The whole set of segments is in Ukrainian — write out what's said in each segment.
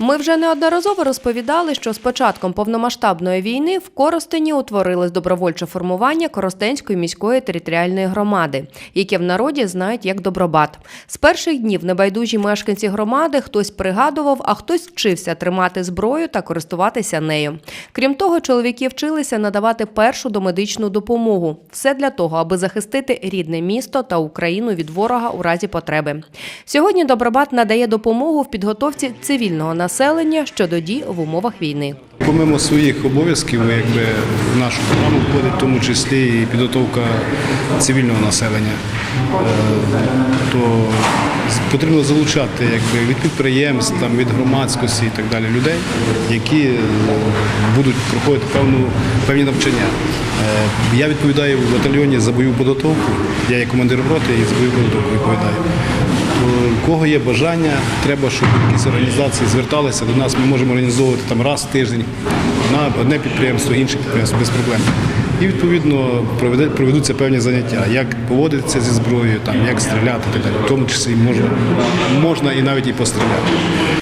Ми вже неодноразово розповідали, що з початком повномасштабної війни в Коростені утворилось добровольче формування Коростенської міської територіальної громади, яке в народі знають як Добробат. З перших днів небайдужі мешканці громади хтось пригадував, а хтось вчився тримати зброю та користуватися нею. Крім того, чоловіки вчилися надавати першу домедичну допомогу. Все для того, аби захистити рідне місто та Україну від ворога у разі потреби. Сьогодні Добробат надає допомогу в підготовці цивільного населення щодо дій в умовах війни. Помимо своїх обов'язків, якби в нашу програму входить в тому числі і підготовка цивільного населення. Е, То потрібно залучати якби, від підприємств, там, від громадськості і так далі людей, які е, будуть проходити певну, певні навчання. Е, Я відповідаю в батальйоні за бойову підготовку. Я є командиром роти і за бойову підготовку відповідаю. Кого є бажання, треба, щоб якісь організації зверталися до нас. Ми можемо організовувати там раз в тиждень на одне підприємство, інше підприємство без проблем. І відповідно проведуться певні заняття, як поводитися зі зброєю, там, як стріляти, так далі. В тому числі можна, можна і навіть і постріляти.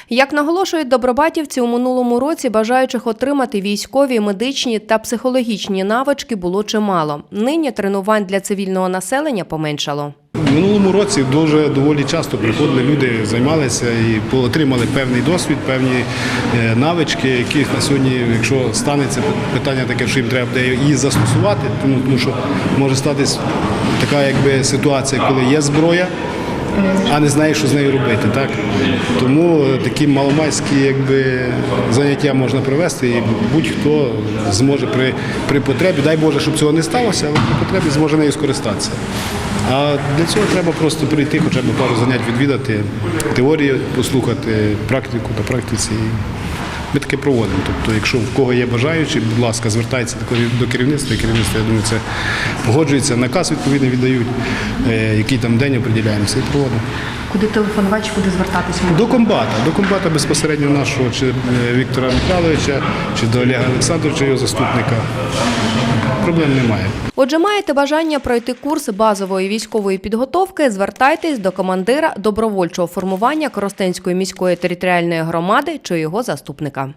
Як наголошують добробатівці, у минулому році бажаючих отримати військові, медичні та психологічні навички було чимало. Нині тренувань для цивільного населення поменшало. Минулому році дуже доволі часто приходили люди, займалися і отримали певний досвід, певні е, навички, яких на сьогодні, якщо станеться питання таке, що їм треба буде її застосувати, тому що може статись така якби ситуація, коли є зброя. А не знає, що з нею робити, так тому е, такі маломайські якби заняття можна провести, і будь-хто зможе при, при потребі, дай Боже, щоб цього не сталося, але при потребі зможе нею скористатися. А для цього треба просто прийти, хоча б пару занять відвідати, теорію послухати, практику на практиці. Ми таке проводимо. Тобто, якщо в кого є бажаючі, будь ласка, звертайтеся до керівництва, і керівництво, я думаю, це погоджується, наказ відповідний віддають, е, який там день оприділяємося і проводимо. Куди телефонувати, чи куди звертатися? До комбата, до комбата безпосередньо нашого, чи е, Віктора Михайловича, чи до Олега Олександровича, його заступника. Проблем немає. Отже, маєте бажання пройти курс базової військової підготовки, звертайтесь до командира добровольчого формування Коростенської міської територіальної громади чи його заступника.